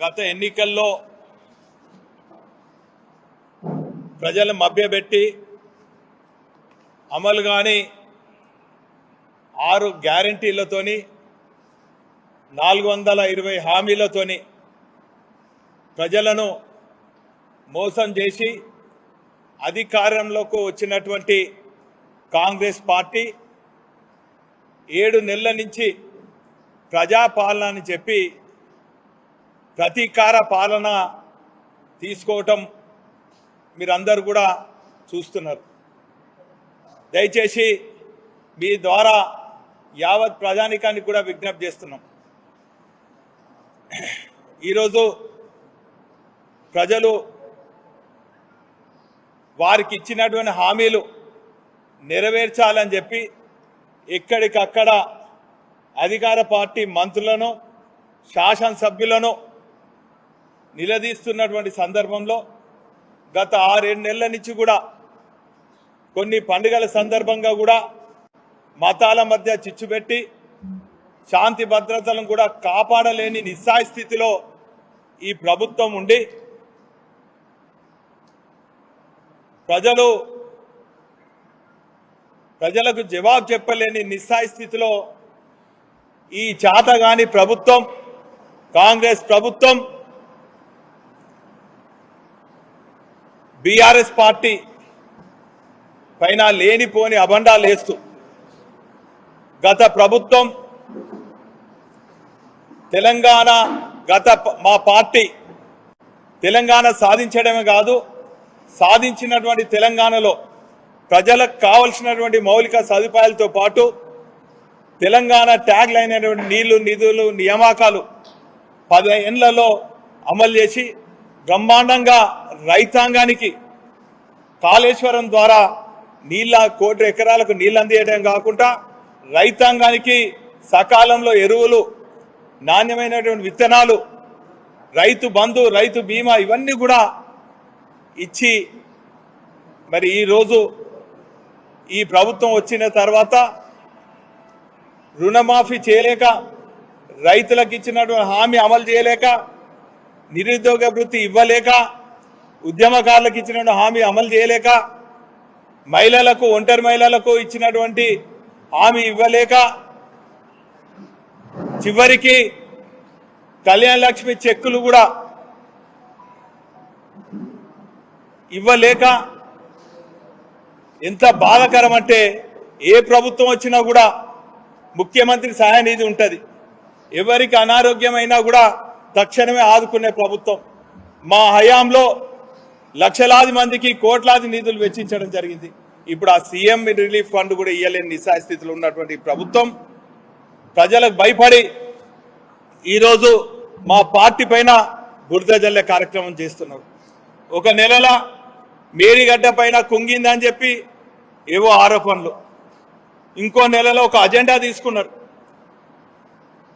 గత ఎన్నికల్లో ప్రజలు మభ్యపెట్టి అమలు కాని ఆరు గ్యారంటీలతోని నాలుగు వందల ఇరవై హామీలతోని ప్రజలను మోసం చేసి అధికారంలోకి వచ్చినటువంటి కాంగ్రెస్ పార్టీ ఏడు నెలల నుంచి ప్రజాపాలన అని చెప్పి ప్రతీకార పాలన తీసుకోవటం మీరందరూ కూడా చూస్తున్నారు. దయచేసి మీ ద్వారా యావత్ ప్రజానికానికి కూడా విజ్ఞప్తి చేస్తున్నాం. ఈరోజు ప్రజలు వారికి ఇచ్చినటువంటి హామీలు నెరవేర్చాలని చెప్పి ఎక్కడికక్కడ అధికార పార్టీ మంత్రులను శాసనసభ్యులను నిలదీస్తున్నటువంటి సందర్భంలో గత ఆరేడు నెలల నుంచి కూడా కొన్ని పండుగల సందర్భంగా కూడా మతాల మధ్య చిచ్చుపెట్టి శాంతి భద్రతలను కూడా కాపాడలేని నిస్సాయ స్థితిలో ఈ ప్రభుత్వం ఉండి ప్రజలు ప్రజలకు జవాబు చెప్పలేని నిస్సాయ స్థితిలో ఈ చాతగాని ప్రభుత్వం కాంగ్రెస్ ప్రభుత్వం బీఆర్ఎస్ పార్టీ పైన లేనిపోని అబండాలు వేస్తూ గత ప్రభుత్వం తెలంగాణ గత మా పార్టీ తెలంగాణ సాధించడమే కాదు సాధించినటువంటి తెలంగాణలో ప్రజలకు కావలసినటువంటి మౌలిక సదుపాయాలతో పాటు తెలంగాణ ట్యాగ్లైనటువంటి అయినటువంటి నీళ్ళు నిధులు నియామకాలు పదిహేనులలో అమలు చేసి బ్రహ్మాండంగా రైతాంగానికి కాళేశ్వరం ద్వారా నీళ్ళ కోటి ఎకరాలకు నీళ్ళు అందియడం కాకుండా రైతాంగానికి సకాలంలో ఎరువులు నాణ్యమైనటువంటి విత్తనాలు రైతు బంధు రైతు బీమా ఇవన్నీ కూడా ఇచ్చి మరి ఈరోజు ఈ ప్రభుత్వం వచ్చిన తర్వాత రుణమాఫీ చేయలేక రైతులకు ఇచ్చినటువంటి హామీ అమలు చేయలేక నిరుద్యోగ వృత్తి ఇవ్వలేక ఉద్యమకారులకు ఇచ్చినటువంటి హామీ అమలు చేయలేక మహిళలకు ఒంటరి మహిళలకు ఇచ్చినటువంటి హామీ ఇవ్వలేక చివరికి కళ్యాణ లక్ష్మి చెక్కులు కూడా ఇవ్వలేక ఎంత బాధకరం అంటే ఏ ప్రభుత్వం వచ్చినా కూడా ముఖ్యమంత్రి సహాయ నిధి ఉంటుంది. ఎవరికి అనారోగ్యమైనా కూడా తక్షణమే ఆదుకునే ప్రభుత్వం. మా హయాంలో లక్షలాది మందికి కోట్లాది నిధులు వెచ్చించడం జరిగింది. ఇప్పుడు ఆ సీఎం రిలీఫ్ ఫండ్ కూడా ఇయ్యలేని నిస్సాయ స్థితిలో ఉన్నటువంటి ప్రభుత్వం. ప్రజలకు భయపడి ఈరోజు మా పార్టీ పైన బురద జల్లే కార్యక్రమం చేస్తున్నారు. ఒక నెలల మేరీగడ్డ పైన కుంగిందని చెప్పి ఏవో ఆరోపణలు. ఇంకో నెలలో ఒక అజెండా తీసుకున్నారు.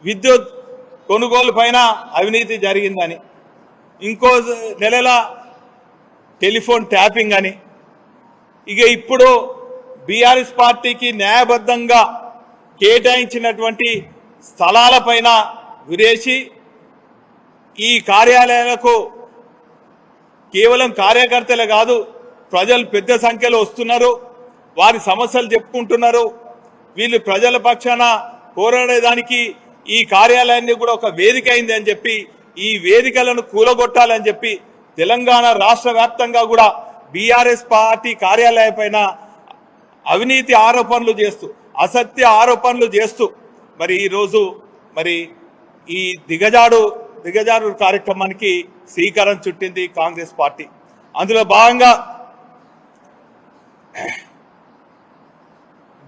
విద్యుత్ కొనుగోలు పైన అవినీతి జరిగిందని ఇంకో నెలల టెలిఫోన్ ట్యాపింగ్ అని. ఇక ఇప్పుడు బీఆర్ఎస్ పార్టీకి న్యాయబద్ధంగా కేటాయించినటువంటి స్థలాలపైన విరేసి ఈ కార్యాలయాలకు కేవలం కార్యకర్తలే కాదు ప్రజలు పెద్ద సంఖ్యలో వస్తున్నారు వారి సమస్యలు చెప్పుకుంటున్నారు వీళ్ళు ప్రజల పక్షాన పోరాడేదానికి ఈ కార్యాలయాన్ని కూడా ఒక వేదిక అయింది అని చెప్పి ఈ వేదికలను కూలగొట్టాలని చెప్పి తెలంగాణ రాష్ట్ర వ్యాప్తంగా కూడా బీఆర్ఎస్ పార్టీ కార్యాలయం పైన అవినీతి ఆరోపణలు చేస్తూ అసత్య ఆరోపణలు చేస్తూ మరి ఈరోజు మరి ఈ దిగజాడు దిగజాడు కార్యక్రమానికి శ్రీకారం చుట్టింది కాంగ్రెస్ పార్టీ. అందులో భాగంగా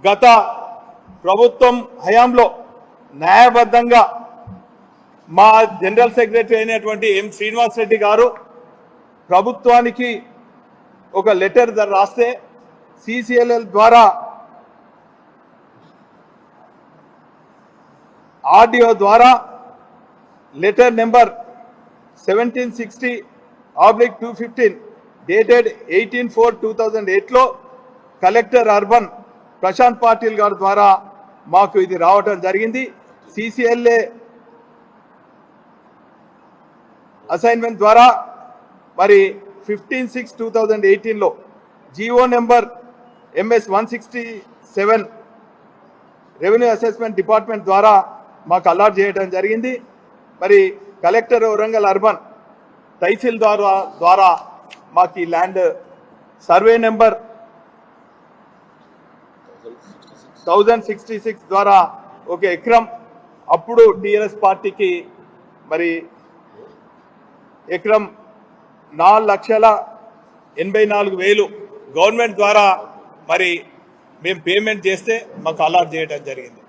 గత ప్రభుత్వం హయాంలో న్యాయబద్ధంగా మా జనరల్ సెక్రటరీ అయినటువంటి ఎం శ్రీనివాస్ రెడ్డి గారు ప్రభుత్వానికి ఒక లెటర్ రాస్తే సిసిఎల్ఎల్ ద్వారా ఆర్డిఓ ద్వారా letter number seventeen sixty oblique two fifteen dated eighteen four two thousand ఎయిట్లో కలెక్టర్ అర్బన్ ప్రశాంత్ పాటిల్ గారి ద్వారా మాకు ఇది రావటం జరిగింది. సిసిఎల్ఏ అసైన్మెంట్ ద్వారా మరి ఫిఫ్టీన్ సిక్స్ టూ థౌజండ్ ఎయిటీన్లో GO number MS one sixty seven revenue assessment department ద్వారా మాకు అలాట్ చేయడం జరిగింది. మరి కలెక్టర్ వరంగల్ అర్బన్ తహసీల్ ద్వారా ద్వారా మాకు ఈ land survey number thousand sixty six ద్వారా ఒక ఎకరం అప్పుడు టిఆర్ఎస్ పార్టీకి మరి ఎకరం నాలుగు లక్షల ఎనభై నాలుగు వేలు గవర్నమెంట్ ద్వారా మరి మేము పేమెంట్ చేస్తే మాకు అలాట్ చేయడం జరిగింది.